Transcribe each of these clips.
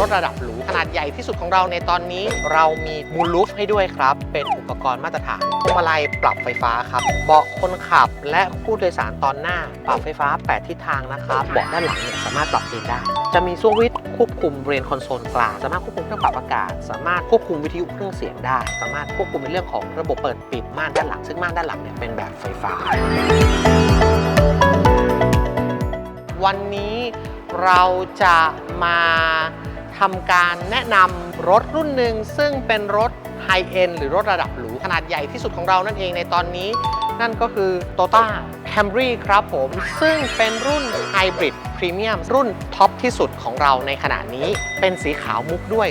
รถระดับหรูขนาดใหญ่ที่สุดของเราในตอนนี้ เรามีมูลูฟให้ด้วยครับ เป็นอุปกรณ์มาตรฐานพวงมาลัยปรับไฟฟ้าครับเบาะคนขับและผู้โดยสารตอนหน้า ปรับไฟฟ้า 8 ทิศทางนะครับเบาะด้านหลังเนี่ยสามารถปรับเองได้ จะมีสวิตช์ควบคุมเรนคอนโซลกลางสามารถควบคุมเครื่องปรับอากาศ สามารถควบคุมวิทยุเครื่องเสียงได้ สามารถควบคุมในเรื่องของระบบเปิดปิดม่านด้านหลัง ซึ่งม่านด้านหลังเนี่ยเป็นแบบไฟฟ้า วันนี้เราจะมา ทำการแนะนำรถรุ่นหนึ่งซึ่งเป็นรถไฮเอ็นหรือรถระดับหรู ขนาดใหญ่ที่สุดของเรานั่นเองในตอนนี้ นั่นก็คือ Toyota Camry ครับผม ซึ่งเป็นรุ่นไฮบริดพรีเมียมรุ่นท็อปที่สุดของเราในขณะนี้เป็นสีขาวมุกด้วย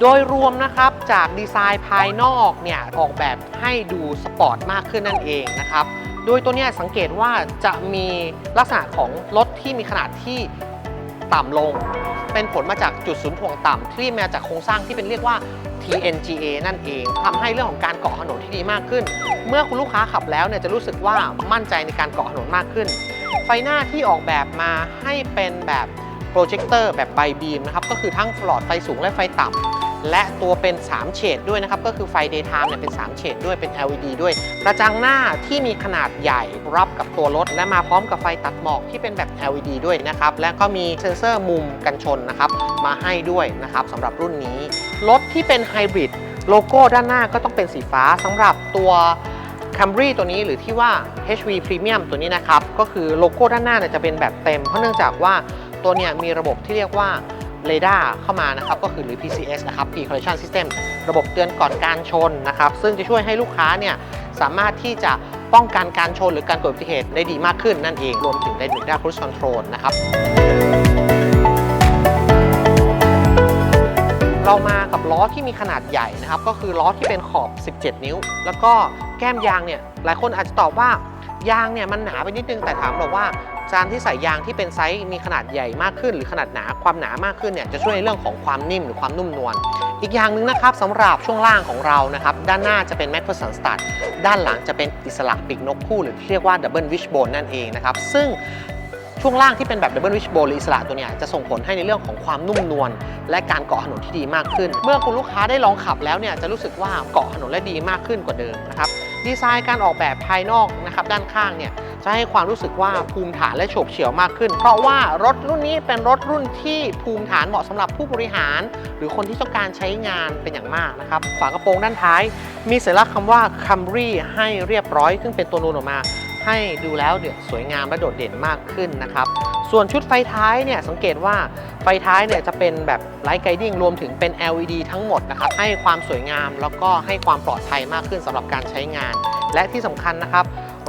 โดยรวมนะครับจากดีไซน์ภายนอกเนี่ย ออกแบบให้ดูสปอร์ตมากขึ้นนั่นเองนะครับโดยตัวนี้สังเกตว่าจะมีลักษณะของรถที่มีขนาดที่ ต่ำลง เป็นผลมาจากจุดศูนย์ถ่วงต่ำที่มาจากโครงสร้างที่เป็นเรียกว่า TNGA นั่นเองทำให้เรื่องของการเกาะถนนที่ดีมากขึ้น เมื่อคุณลูกค้าขับแล้วเนี่ยจะรู้สึกว่ามั่นใจในการเกาะถนนมากขึ้น ไฟหน้าที่ออกแบบมาให้เป็นแบบโปรเจคเตอร์แบบใบบีมนะครับก็คือทั้งหลอดไฟสูงและไฟต่ำ และตัวเป็น 3 เฉดด้วยนะครับ ก็คือไฟ daytime เนี่ยเป็น 3 เฉดด้วยเป็น LED ด้วย กระจังหน้าที่มีขนาดใหญ่รับกับตัวรถ และมาพร้อมกับไฟตัดหมอกที่เป็นแบบ LED ด้วยนะครับ และก็มีเซ็นเซอร์มุมกันชนนะครับ มาให้ด้วยนะครับสำหรับรุ่นนี้ รถที่เป็นไฮบริดโลโก้ด้านหน้าก็ต้องเป็นสีฟ้าสำหรับตัว Camry ตัวนี้หรือที่ว่า HV Premium ตัวนี้นะครับ ก็คือโลโก้ด้านหน้าเนี่ยจะเป็นแบบเต็ม เพราะเนื่องจากว่าตัวเนี่ยมีระบบที่เรียกว่า เรดาร์เข้ามานะครับก็คือหรือ PCS นะครับ Pre Collision System ระบบเตือนก่อนการชนนะครับ ซึ่งจะช่วยให้ลูกค้าเนี่ยสามารถที่จะป้องกันการชนหรือการเกิดอุบัติเหตุได้ดีมากขึ้นนั่นเอง รวมถึงได้ Data Cruise Control นะครับเรามากับล้อที่มีขนาดใหญ่นะครับ ก็คือล้อที่เป็นขอบ 17 นิ้ว แล้วก็แก้มยางเนี่ย หลายคนอาจจะตอบว่ายางเนี่ยมันหนาไปนิดนึงแต่ถามเราว่า การที่ใส่ยางที่เป็นไซส์มีขนาดใหญ่มากขึ้น หรือขนาดหนาความหนามากขึ้นเนี่ยจะช่วยในเรื่องของความนิ่มหรือความนุ่มนวลอีกอย่างหนึ่งนะครับสำหรับช่วงล่างของเรานะครับด้านหน้าจะเป็น m a c p h e r s o n Stud ด้านหลังจะเป็นอิสระปีกนกคู่หรือที่เรียกว่า Double Wishbone นั่นเองนะครับซึ่งช่วงล่างที่เป็นแบบ Double Wishbone หรืออิสระตัวเนี้ยจะส่งผลให้ในเรื่องของความนุ่มนวลและการเกาะถนนที่ดีมากขึ้น เมื่อคุณลูกค้าได้ลองขับแล้วเนี่ยจะรู้สึกว่าเกาะถนนและดีมากขึ้นกว่าเดิมนะครับ ดีไซน์การออกแบบภายนอกนะครับด้านข้างเนี่ยจะให้ความรู้สึกว่าภูมิฐานและโฉบเฉี่ยวมากขึ้น เพราะว่ารถรุ่นนี้เป็นรถรุ่นที่ภูมิฐานเหมาะสำหรับผู้บริหาร หรือคนที่ต้องการใช้งานเป็นอย่างมากนะครับฝากระโปรงด้านท้าย มีสัญลักษณ์คำว่า Camry ให้เรียบร้อย ซึ่งเป็นตัวนูนออกมา ให้ดูแล้วเดี๋ยวสวยงามและโดดเด่นมากขึ้นนะครับ ส่วนชุดไฟท้ายเนี่ยสังเกตว่าไฟท้ายเนี่ยจะเป็นแบบไลท์ไกดิ้งรวมถึงเป็น LED ทั้งหมดนะครับ ให้ความสวยงามแล้วก็ให้ความปลอดภัยมากขึ้นสำหรับการใช้งาน และที่สำคัญนะครับ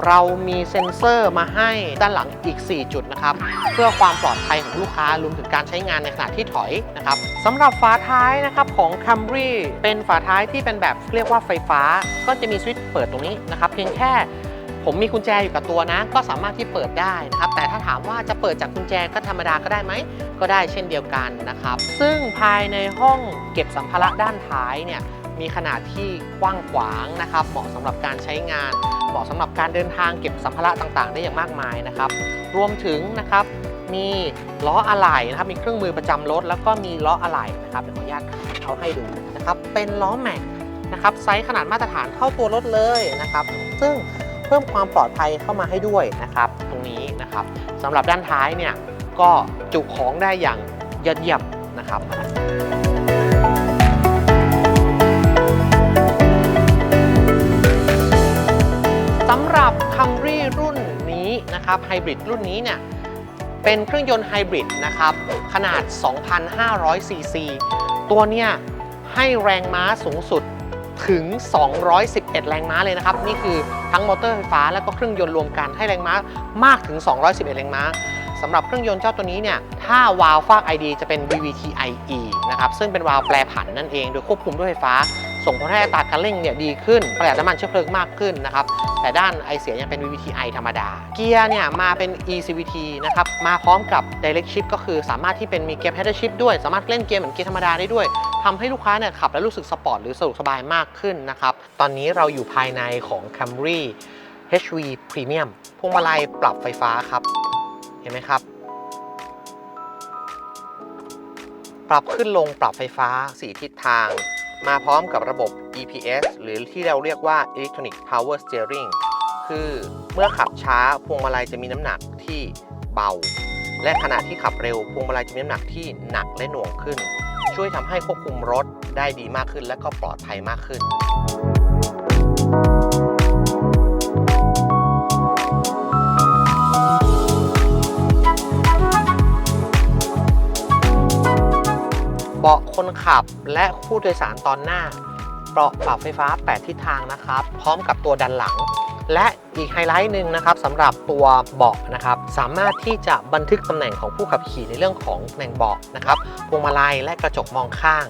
เรามีเซ็นเซอร์มาให้ด้านหลังอีก 4 จุดนะครับ เพื่อความปลอดภัยของลูกค้ารวมถึงการใช้งานในขณะที่ถอยนะครับสำหรับฝาท้ายนะครับของ Camry เป็นฝาท้ายที่เป็นแบบเรียกว่าไฟฟ้า ก็จะมีสวิตช์เปิดตรงนี้นะครับ เพียงแค่ ผมมีกุญแจอยู่กับตัวนะ ก็สามารถที่เปิดได้นะครับ แต่ถ้าถามว่าจะเปิดจากกุญแจก็ธรรมดาก็ได้ไหม ก็ได้เช่นเดียวกันนะครับ ซึ่งภายในห้องเก็บสัมภาระด้านท้ายเนี่ยมีขนาดที่กว้างขวางนะครับ เหมาะสำหรับการใช้งาน เหมาะสำหรับการเดินทางเก็บสัมภาระต่างๆ ได้อย่างมากมายนะครับ รวมถึงนะครับมีล้ออะไหล่นะครับ มีเครื่องมือประจำรถ แล้วก็มีล้ออะไหล่นะครับเดี๋ยวขออนุญาตเอาให้ดูนะครับ เป็นล้อแม็กนะครับไซส์ขนาดมาตรฐานเท่าตัวรถเลยนะครับ ซึ่ง เพิ่มความปลอดภัยเข้ามาให้ด้วยนะครับตรงนี้นะครับสำหรับด้านท้ายเนี่ยก็จุของได้อย่างยอดเยี่ยมนะครับสำหรับ Camry รุ่นนี้นะครับไฮบริดรุ่นนี้เนี่ยเป็นเครื่องยนต์ไฮบริดนะครับขนาด 2,500ซีซีตัวเนี่ยให้แรงม้าสูงสุด ถึง 211 แรงม้าเลยนะครับ นี่คือทั้งมอเตอร์ไฟฟ้าและก็เครื่องยนต์รวมกันให้แรงม้ามากถึง 211 แรงม้าสำหรับเครื่องยนต์เจ้าตัวนี้เนี่ย ถ้าวาล์วฟาก ID จะเป็น VVT-IE นะครับ ซึ่งเป็นวาล์วแปรผันนั่นเอง โดยควบคุมด้วยไฟฟ้า ส่งผลให้อัตราการเร่งเนี่ยดีขึ้น ประหยัดน้ำมันเชื้อเพลิงมากขึ้นนะครับ แต่ด้านไอเสียยังเป็น VVT-i ธรรมดา เกียร์เนี่ยมาเป็น eCVT นะครับ มาพร้อมกับ Direct Shift ก็คือสามารถที่เป็นมีเกียร์ Pedal Shift ด้วย สามารถเล่นเกียร์เหมือนเกียร์ธรรมดาได้ด้วยทำให้ลูกค้าเนี่ยขับแล้วรู้สึกสปอร์ตหรือสะดวกสบายมากขึ้นนะครับ ตอนนี้เราอยู่ภายในของ Camry HV Premium พวงมาลัยปรับไฟฟ้าครับ เห็นไหมครับ ปรับขึ้นลงปรับไฟฟ้า 4 ทิศทาง มาพร้อมกับระบบ EPS หรือที่เราเรียกว่า Electronic Power Steering คือเมื่อขับช้าพวงมาลัยจะมีน้ำหนักที่เบา และขณะที่ขับเร็วพวงมาลัยจะมีน้ำหนักที่หนักและหน่วงขึ้น ช่วยทำให้ควบคุมรถได้ดีมากขึ้นและก็ปลอดภัยมากขึ้น บาะคนขับและผู้โดยสารตอนหน้าเบาะปรับไฟฟ้า 8 ทิศทางนะครับ พร้อมกับตัวดันหลัง และอีกไฮไลท์หนึ่งนะครับสำหรับตัวเบาะนะครับ สามารถที่จะบันทึกตำแหน่งของผู้ขับขี่ในเรื่องของตำแหน่งเบาะนะครับพวงมาลัยและกระจกมองข้าง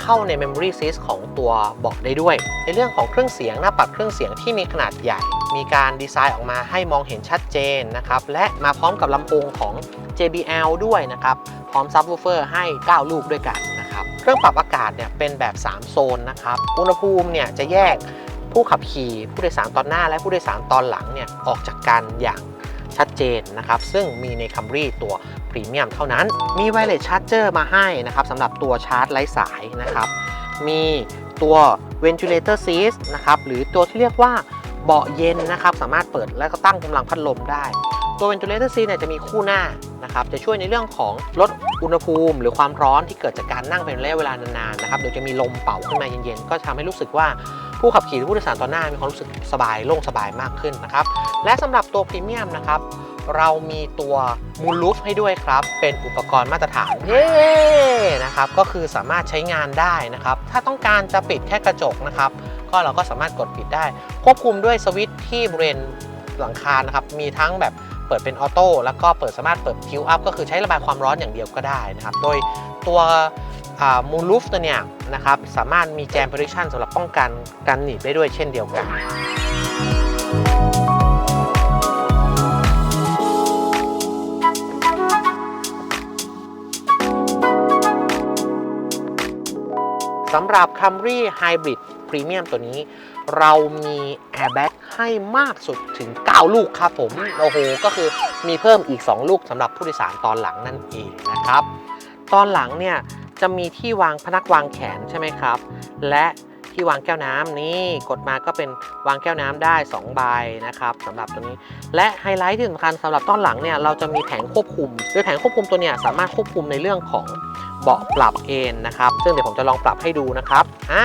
เข้าใน Memory s y s ของตัวเบาะได้ด้วย ในเรื่องของเครื่องเสียงหน้าปัดเครื่องเสียงที่มีขนาดใหญ่ มีการดีไซน์ออกมาให้มองเห็นชัดเจนนะครับ และมาพร้อมกับลำโพงของ JBL ด้วยนะครับ พร้อมซับวูเฟอร์ให้ 9 ลูกด้วยกันนะ เครื่องปรับอากาศเนี่ยเป็นแบบ 3 โซนนะครับ อุณหภูมิเนี่ยจะแยกผู้ขับขี่ผู้โดยสารตอนหน้าและผู้โดยสารตอนหลังเนี่ยออกจากกันอย่างชัดเจนนะครับ ซึ่งมีใน Camry ตัวพรีเมียมเท่านั้น มีไวเลสชาร์จเจอร์มาให้นะครับสำหรับตัวชาร์จไร้สายนะครับ มีตัว ventilator seat นะครับ หรือตัวที่เรียกว่าเบาะเย็นนะครับ สามารถเปิดและก็ตั้งกำลังพัดลมได้ ตัว ventilator seat เนี่ยจะมีคู่หน้านะครับจะช่วยในเรื่องของลดอุณหภูมิ หรือความร้อนที่เกิดจากการนั่งเป็นระยะเวลานานๆนะครับโดยจะมีลมเป่าขึ้นมาเย็นๆ ก็ทำให้รู้สึกว่าผู้ขับขี่หรือผู้โดยสารตอนหน้ามีความรู้สึกสบายโล่งสบายมากขึ้นนะครับและสำหรับตัวพรีเมียมนะครับเรามีตัวมูลลูฟให้ด้วยครับ เป็นอุปกรณ์มาตรฐานเย้นะครับก็คือสามารถใช้งานได้นะครับ ถ้าต้องการจะปิดแค่กระจกนะครับ ก็เราก็สามารถกดปิดได้ ควบคุมด้วยสวิตช์ที่บริเวณหลังคานะครับ มีทั้งแบบ ปิดเป็นออโต้แล้วก็เปิดสามารถเปิดทิวอัพก็คือใช้ระบายความร้อนอย่างเดียวก็ได้นะครับ โดยตัวมูลลูฟตัวเนี้ยนะครับสามารถมีแจม protection สำหรับป้องกันการหนีบได้ด้วยเช่นเดียวกันสำหรับ Camry Hybrid Premium ตัวนี้ เรามี Airbag ให้มากสุดถึง 9 ลูกครับผมโอ้โหก็คือมีเพิ่มอีก 2 ลูกสำหรับผู้โดยสารตอนหลังนั่นเองนะครับ ตอนหลังเนี่ยจะมีที่วางพนักวางแขนใช่ไหมครับ และที่วางแก้วน้ำนี่กดมาก็เป็นวางแก้วน้ำได้ 2 ใบนะครับสำหรับตัวนี้ และไฮไลท์ที่สำคัญสำหรับต้นหลังเนี่ยเราจะมีแผงควบคุมโดยแผงควบคุมตัวเนี่ยสามารถควบคุมในเรื่องของเบาะปรับเอนนะครับ ซึ่งเดี๋ยวผมจะลองปรับให้ดูนะครับอ่า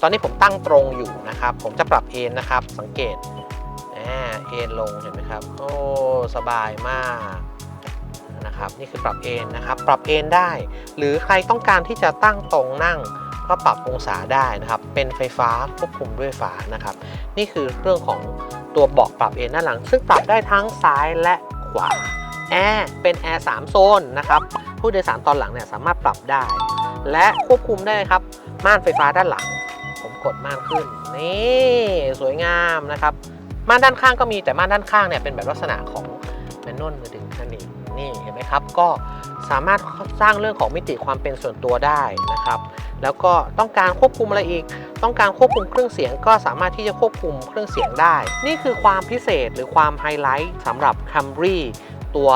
ตอนนี้ผมตั้งตรงอยู่นะครับ ผมจะปรับเอนนะครับ สังเกตเอนลงเห็นไหมครับ โอ้ สบายมากนะครับ นี่คือปรับเอนนะครับ ปรับเอนได้ หรือใครต้องการที่จะตั้งตรงนั่งก็ปรับองศาได้นะครับ เป็นไฟฟ้าควบคุมด้วยฝานะครับ นี่คือเรื่องของตัวเบาะปรับเอนด้านหลัง ซึ่งปรับได้ทั้งซ้ายและขวา แอร์เป็นแอร์3โซนนะครับ ผู้โดยสารตอนหลังเนี่ยสามารถปรับได้ และควบคุมได้ครับ ม่านไฟฟ้าด้านหลัง กดม่านขึ้นนี่สวยงามนะครับม่านด้านข้างก็มีแต่ม่านด้านข้างเนี่ยเป็นแบบลักษณะของแมนนวลมือดึงนั่นเองนี่เห็นไหมครับก็สามารถสร้างเรื่องของมิติความเป็นส่วนตัวได้นะครับ แล้วก็ต้องการควบคุมอะไรอีก ต้องการควบคุมเครื่องเสียงก็สามารถที่จะควบคุมเครื่องเสียงได้ นี่คือความพิเศษหรือความไฮไลท์สำหรับ Camry ตัว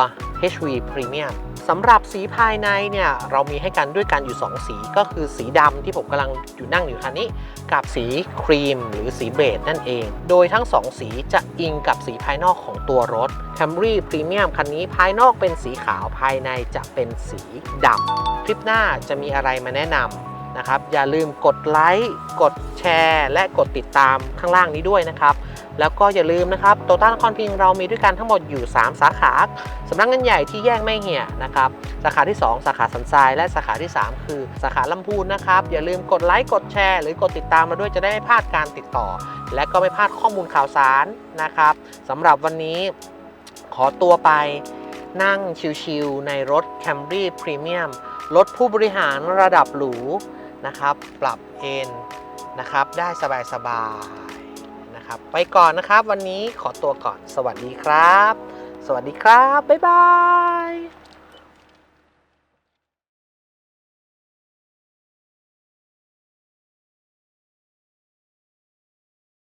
HV Premium สำหรับสีภายในเนี่ยเรามีให้กันด้วยกันอยู่ 2 สีก็คือสีดำที่ผมกำลังอยู่นั่งอยู่คันนี้ กับสีครีมหรือสีเบจนั่นเอง โดยทั้ง 2 สีจะอิงกับสีภายนอกของตัวรถ Camry Premium คันนี้ภายนอกเป็นสีขาวภายในจะเป็นสีดำคลิปหน้าจะมีอะไรมาแนะนำ นะครับ อย่าลืมกดไลค์ กดแชร์ และกดติดตามข้างล่างนี้ด้วยนะครับ แล้วก็อย่าลืมนะครับโตต้านครพิงเรามีด้วยกันทั้งหมดอยู่ 3 สาขาสำนักงานใหญ่ที่แยกไม่เหี่ยนะครับ สาขาที่ 2 สาขาสันทราย และสาขาที่ 3 คือสาขาลำพูนนะครับ อย่าลืมกดไลค์ กดแชร์ หรือกดติดตามมาด้วยจะได้ไม่พลาดการติดต่อ และก็ไม่พลาดข้อมูลข่าวสารนะครับสำหรับวันนี้ขอตัวไปนั่งชิลๆในรถ Camry Premium รถผู้บริหารระดับหรู นะครับ ปรับเอนนะครับ ได้สบายๆนะครับ ไปก่อนนะครับ วันนี้ขอตัวก่อน สวัสดีครับ สวัสดีครับ บ๊ายบาย